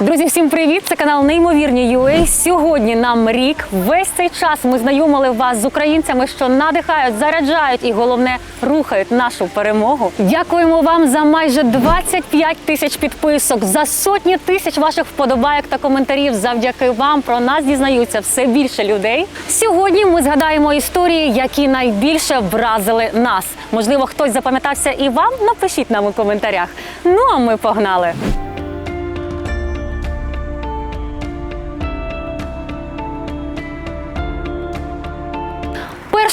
Друзі, всім привіт! Це канал Неймовірні UA. Сьогодні нам рік. Весь цей час ми знайомили вас з українцями, що надихають, заряджають і головне рухають нашу перемогу. Дякуємо вам за майже 25 тисяч підписок, за сотні тисяч ваших вподобайок та коментарів. Завдяки вам про нас дізнаються все більше людей. Сьогодні ми згадаємо історії, які найбільше вразили нас. Можливо, хтось запам'ятався і вам. Напишіть нам у коментарях. Ну а ми погнали.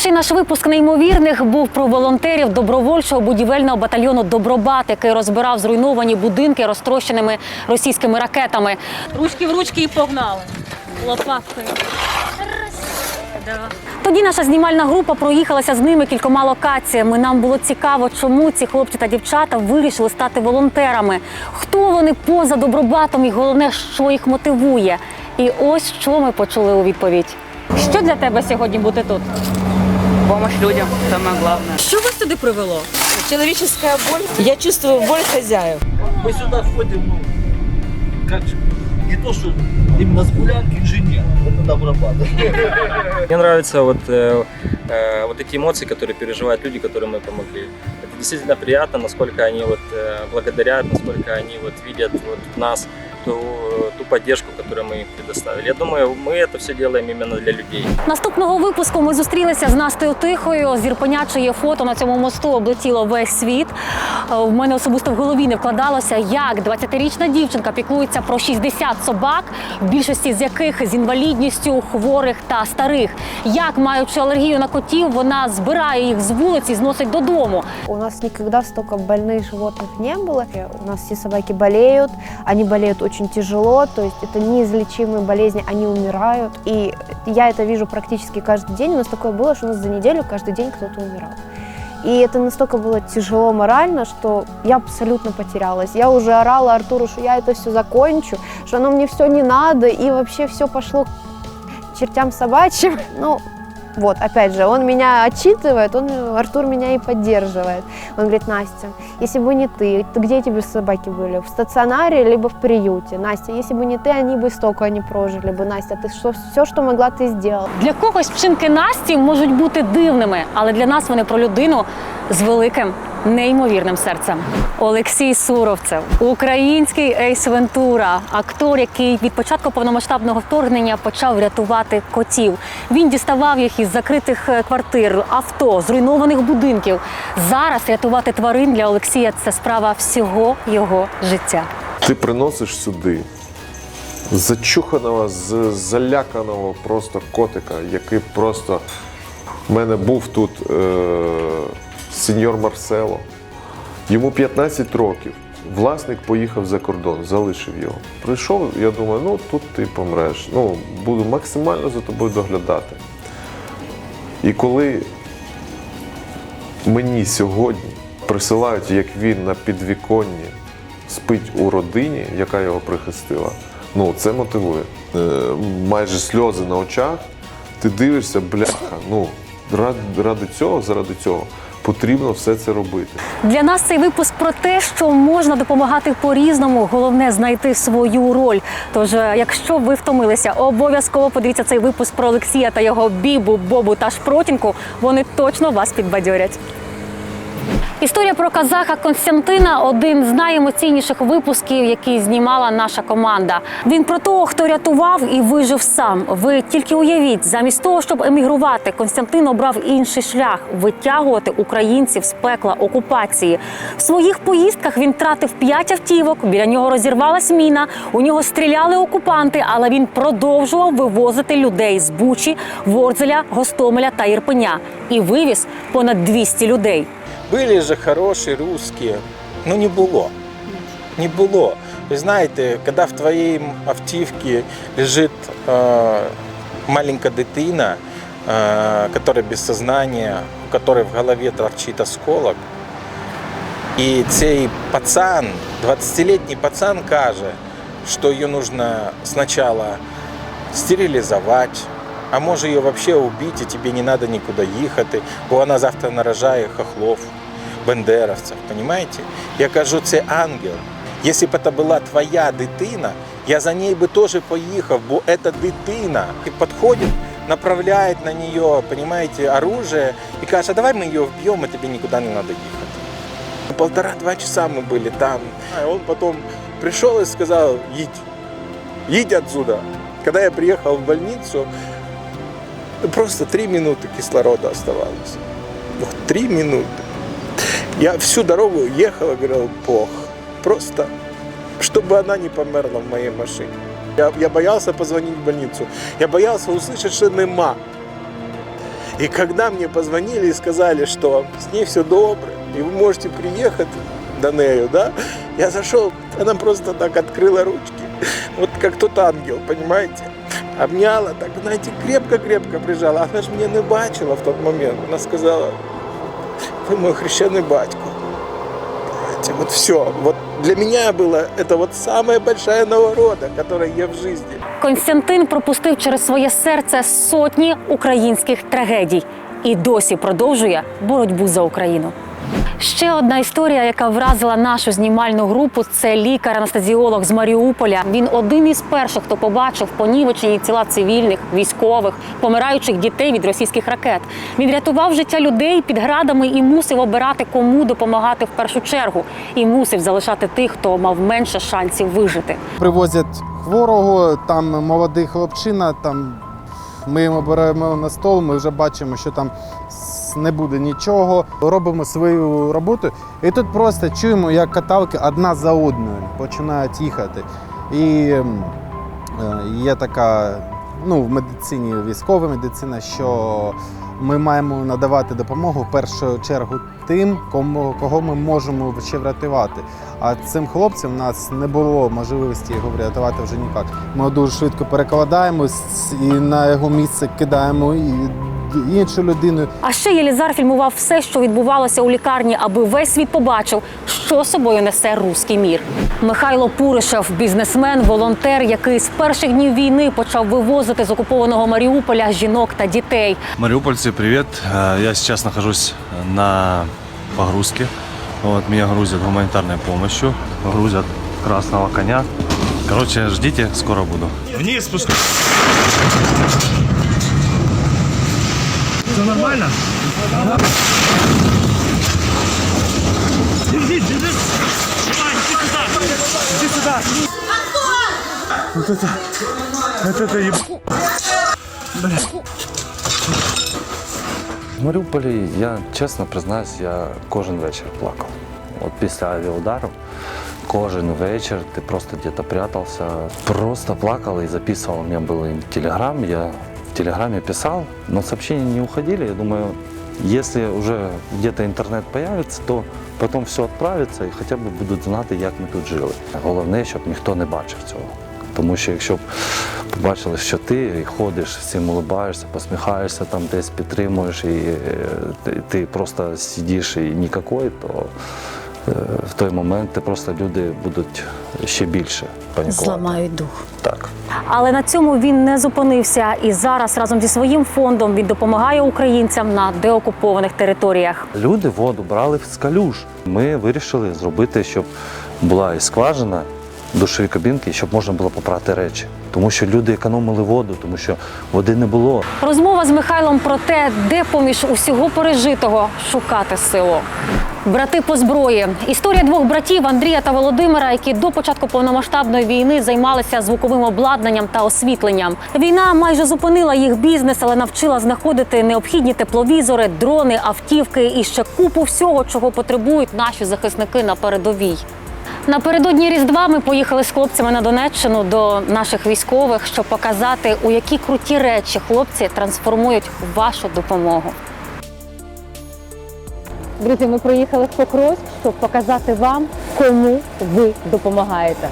Перший наш випуск неймовірних був про волонтерів добровольчого будівельного батальйону Добробат, який розбирав зруйновані будинки розтрощеними російськими ракетами. Ручки в ручки і погнали. Лопаткою. Тоді наша знімальна група проїхалася з ними кількома локаціями. Нам було цікаво, чому ці хлопці та дівчата вирішили стати волонтерами. Хто вони поза добробатом і головне, що їх мотивує. І ось що ми почули у відповідь. Що для тебе сьогодні бути тут? Помощь людям самое главное. Що вас сюди привело? Человеческая боль. Я чувствую боль хозяев. Мы сюда ходим, ну, как же, не то, что именно с гулянки инженер, это добробат. Мне нравятся вот, э, э, вот эти эмоции, которые переживают люди, которым мы помогли. Это действительно приятно, насколько они вот, э, благодарят, насколько они вот, видят вот, в нас ту, ту поддержку, которую мы им предоставили. Я думаю, мы это все делаем именно для людей. Наступного випуску ми зустрілися з Настею Тихою. З Ірпеня, чиє фото на цьому мосту облетіло весь світ. Е, В мене особисто в голові не вкладалося, як 20-річна дівчинка піклується про 60 собак, більшості з яких з інвалідністю, хворих та старих. Як, маючи алергію на котів, вона збирає їх з вулиці, і зносить додому. У нас никогда столько больных животных не было. У нас все собаки болеют, они болеют очень тяжело, то есть это неизлечимые болезни, они умирают. И я это вижу практически каждый день. У нас такое было, что у нас за неделю каждый день кто-то умирал. И это настолько было тяжело морально, что я абсолютно потерялась. Я уже орала Артуру, что я это все закончу, что оно мне все не надо, и вообще все пошло к чертям собачьим. Ну, вот, опять же, он меня отчитывает, он, Артур меня и поддерживает. Он говорит, Настя, если бы не ты, то где тебе собаки были? В стационаре, либо в приюте? Настя, если бы не ты, они бы столько не прожили бы. Настя, ты что, все, что могла, ты сделала. Для когось вчинки Насті можуть бути дивними, але для нас вони про людину з великим неймовірним серцем. Олексій Суровцев, український Ейс Вентура, актор, який від початку повномасштабного вторгнення почав рятувати котів. Він діставав їх із закритих е, квартир, авто, зруйнованих будинків. Зараз рятувати тварин для Олексія це справа всього його життя. Ти приносиш сюди зачуханого, заляканого просто котика, який просто в мене був тут е, сеньор Марсело. Йому 15 років. Власник поїхав за кордон, залишив його. Прийшов, я думаю, ну тут ти помреш. Ну, буду максимально за тобою доглядати. І коли мені сьогодні присилають, як він на підвіконні спить у родині, яка його прихистила, ну це мотивує. Е, майже сльози на очах. Ти дивишся, бляха, ну ради, ради цього, заради цього потрібно все це робити. Для нас цей випуск про те, що можна допомагати по-різному. Головне знайти свою роль. Тож, е, якщо ви втомилися, обов'язково подивіться цей випуск про Олексія та його бібу, бобу та шпротінку. Вони точно вас підбадьорять. Історія про казаха Константина один з найемоційніших випусків, який знімала наша команда. Він про того, хто рятував і вижив сам. Ви тільки уявіть, замість того, щоб емігрувати, Константин обрав інший шлях витягувати українців з пекла окупації. В своїх поїздках він тратив п'ять автівок. Біля нього розірвалась міна. У нього стріляли окупанти, але він продовжував вивозити людей з Бучі, Вордзеля, Гостомеля та Ірпеня і вивіз понад 200 людей. Были же хороші русські, ну не було. Не було. Ви знаєте, коли в твоїй автівці лежить е, маленька дитина, е, которая без сознания, у которой в голові торчить осколок, і цей пацан, 20-летний пацан каже, що її нужно спочатку стерилізувати, а може її взагалі убити, і тобі не треба нікуди їхати, бо вона завтра наражає хохлов, бендеровців, розумієте? Я кажу, це ангел. Якщо б це була твоя дитина, Я за ней бы тоже поехал, бо это дитина. И подходит, направляет на нее, понимаете, оружие и кажет, а давай мы ее вбьем, и тебе никуда не надо ехать. Полтора-два часа мы были там. А он потом пришел и сказал, едь, едь отсюда. Когда я приехал в больницу, просто три минуты кислорода оставалось. Вот три минуты. Я всю дорогу ехал и говорил, Бог, просто, чтобы она не померла в моей машине. Я, я боялся позвонить в больницу. Я боялся услышать, что нема. И когда мне позвонили и сказали, что с ней все добре, и вы можете приехать до нею, да, я зашел, она просто так открыла ручки, вот как тот ангел, понимаете? Обняла, так, знаете, крепко-крепко прижала. Она же меня не бачила в тот момент. Она сказала, вы мой хрещеный батько. Понимаете, Вот все. Вот для меня было это вот самая большая нагорода, которая есть в жизни. Константин пропустив через своє серце сотні українських трагедій і досі продовжує боротьбу за Україну. Ще одна історія, яка вразила нашу знімальну групу, це лікар-анестезіолог з Маріуполя. Він один із перших, хто побачив понівечені тіла цивільних, військових, помираючих дітей від російських ракет. Він рятував життя людей під градами і мусив обирати, кому допомагати в першу чергу, і мусив залишати тих, хто мав менше шансів вижити. Привозять хворого, там молодий хлопчина, там ми йому беремо на стол, ми вже бачимо, що там не буде нічого. Робимо свою роботу. І тут просто чуємо, як каталки одна за одною починають їхати. І е, є така ну, в медицині, військова медицина, що ми маємо надавати допомогу в першу чергу тим, кому, кого ми можемо ще врятувати. А цим хлопцям у нас не було можливості його врятувати вже ніяк. Ми дуже швидко перекладаємось і на його місце кидаємо і іншу людину. А ще Єлізар фільмував все, що відбувалося у лікарні, аби весь світ побачив, що собою несе руський мір. Михайло Пуришев, бізнесмен, волонтер, який з перших днів війни почав вивозити з окупованого Маріуполя жінок та дітей. Мариупольцы, привет. Э, Я сейчас нахожусь на погрузке. Вот, меня грузят гуманитарной помощью, грузят красного коня. Короче, ждите, скоро буду. Вниз спускай. Все нормально? Держись, держись. Иди сюда. Иди сюда. Вот это, вот это еб... В Маріуполі я чесно признаюсь, я кожен вечір плакав. От після авіаудару кожен вечір ти просто где-то прятався, просто плакал и записывал. У меня был телеграм, я в телеграме писал, но сообщения не уходили. Я думаю, если уже где-то интернет появится, то потом все відправиться і хоча б будуть знати, як ми тут жили. Головне, щоб ніхто не бачив цього. Тому що якщо б побачили, що ти ходиш, всім улибаєшся, посміхаєшся, там десь підтримуєш, і е, ти, просто сидиш і нікакой, то в той момент просто люди будуть ще більше панікувати. Зламають дух. Так. Але на цьому він не зупинився і зараз разом зі своїм фондом він допомагає українцям на деокупованих територіях. Люди воду брали з калюж. Ми вирішили зробити, щоб була і скважина, душові кабінки, щоб можна було попрати речі. Тому що люди економили воду, тому що води не було. Розмова з Михайлом про те, де поміж усього пережитого шукати силу. Брати по зброї. Історія двох братів Андрія та Володимира, які до початку повномасштабної війни займалися звуковим обладнанням та освітленням. Війна майже зупинила їх бізнес, але навчила знаходити необхідні тепловізори, дрони, автівки і ще купу всього, чого потребують наші захисники на передовій. Напередодні Різдва ми поїхали з хлопцями на Донеччину до наших військових, щоб показати, у які круті речі хлопці трансформують вашу допомогу. Друзі, ми приїхали в Покровськ, щоб показати вам, кому ви допомагаєте.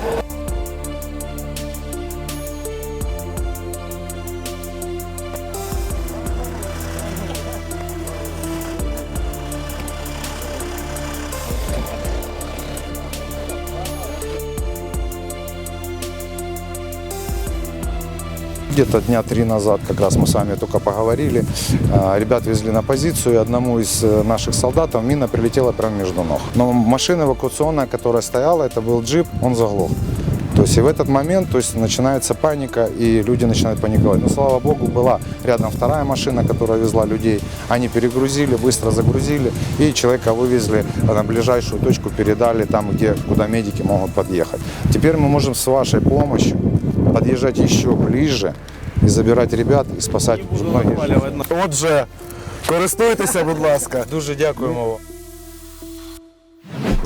Где-то дня три назад как раз мы с вами только поговорили. А, Ребят везли на позицию, и одному из э, наших солдатов мина прилетела прямо между ног. Но машина эвакуационная, которая стояла, это был джип, он заглох. То есть и в этот момент то есть, начинается паника, и люди начинают паниковать. Но, слава богу, была рядом вторая машина, которая везла людей. Они перегрузили, быстро загрузили, и человека вывезли на ближайшую точку, передали там, где, куда медики могут подъехать. Теперь мы можем с вашей помощью подъезжать еще ближе и забирать ребят, и спасать многих. Отже, користуйтеся, будь ласка. Дуже дякуємо вам.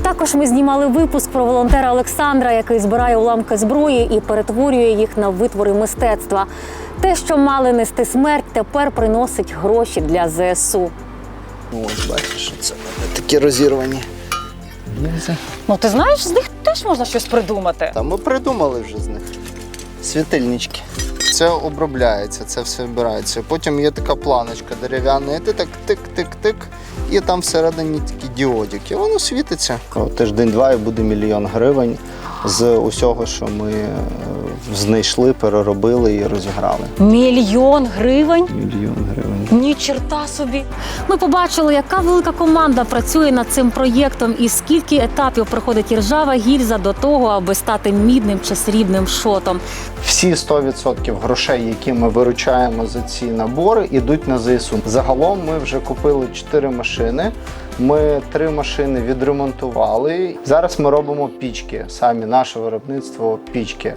Також ми знімали випуск про волонтера Олександра, який збирає уламки зброї і перетворює їх на витвори мистецтва. Те, що мали нести смерть, тепер приносить гроші для ЗСУ. Ось, бачиш, це такі розірвані. Ну ти знаєш, з них теж можна щось придумати. Та ми придумали вже з них. Світильнички. Це обробляється, це все вбирається. Потім є така планочка дерев'яна, і ти так тик-тик-тик, і там всередині такі діодики. Воно світиться. Тиждень-два і буде мільйон гривень з усього, що ми е, знайшли, переробили і розіграли. Мільйон гривень. Мільйон гривень. Ні черта собі. Ми побачили, яка велика команда працює над цим проєктом і скільки етапів проходить іржава гільза до того, аби стати мідним чи срібним шотом. Всі 100% грошей, які ми виручаємо за ці набори, йдуть на ЗСУ. Загалом ми вже купили 4 машини. Ми три машини відремонтували. Зараз ми робимо пічки, самі наше виробництво пічки.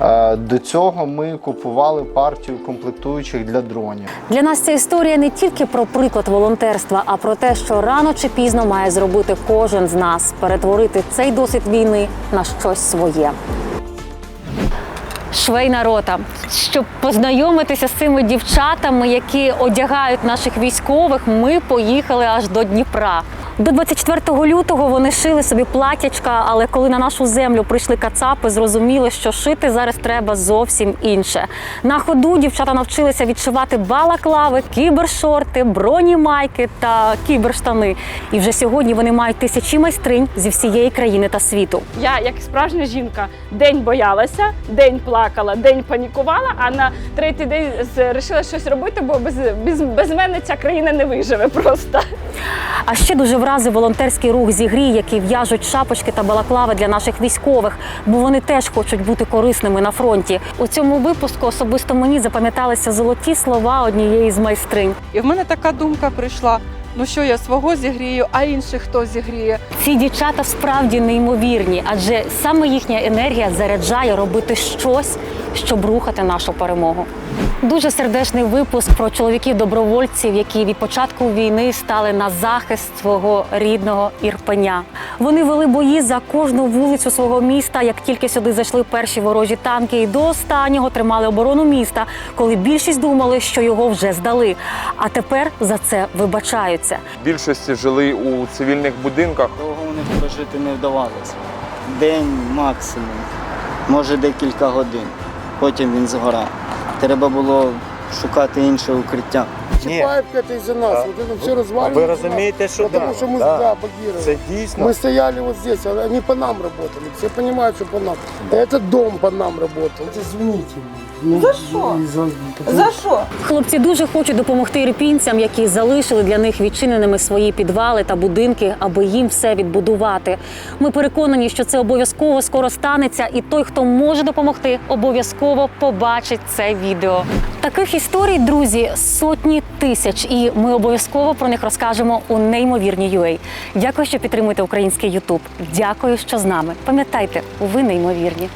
Е, До цього ми купували партію комплектуючих для дронів. Для нас ця історія не тільки про приклад волонтерства, а про те, що рано чи пізно має зробити кожен з нас перетворити цей досвід війни на щось своє. Швейна рота, щоб познайомитися з цими дівчатами, які одягають наших військових, ми поїхали аж до Дніпра. До 24 лютого вони шили собі платячка, але коли на нашу землю прийшли кацапи, зрозуміли, що шити зараз треба зовсім інше. На ходу дівчата навчилися відшивати балаклави, кібершорти, бронімайки та кіберштани. І вже сьогодні вони мають тисячі майстринь зі всієї країни та світу. Я, як справжня жінка, день боялася, день плакала, день панікувала, а на третій день вирішила щось робити, бо без, без, без мене ця країна не виживе просто. А ще дуже вразив волонтерський рух зігрій, які в'яжуть шапочки та балаклави для наших військових, бо вони теж хочуть бути корисними на фронті. У цьому випуску особисто мені запам'яталися золоті слова однієї з майстринь. І в мене така думка прийшла: ну що я свого зігрію, а інших хто зігріє? Ці дівчата справді неймовірні, адже саме їхня енергія заряджає робити щось, щоб рухати нашу перемогу. Дуже сердечний випуск про чоловіків-добровольців, які від початку війни стали на захист свого рідного Ірпеня. Вони вели бої за кожну вулицю свого міста, як тільки сюди зайшли перші ворожі танки, і до останнього тримали оборону міста, коли більшість думали, що його вже здали. А тепер за це вибачаються. Більшості жили у цивільних будинках. Довго у них прожити не вдавалося. День максимум, може декілька годин. Потім він згорав. Треба було шукати інше укриття. Чапаевка из-за нас, вот это все разваливается. Ви розумієте, що Потому да, что мы да. да, блокировали. це дійсно. Мы стояли вот здесь, а они по нам работали. Все понимают, что по нам. Этот дом по нам работал. Извините. Ну, За что? из-за- За що? Хлопці дуже хочуть допомогти ірпінцям, які залишили для них відчиненими свої підвали та будинки, аби їм все відбудувати. Ми переконані, що це обов'язково скоро станеться, і той, хто може допомогти, обов'язково побачить це відео. Таких історій, друзі, сотні тисяч, і ми обов'язково про них розкажемо у неймовірній UA. Дякую, що підтримуєте український Ютуб. Дякую, що з нами. Пам'ятайте, ви неймовірні.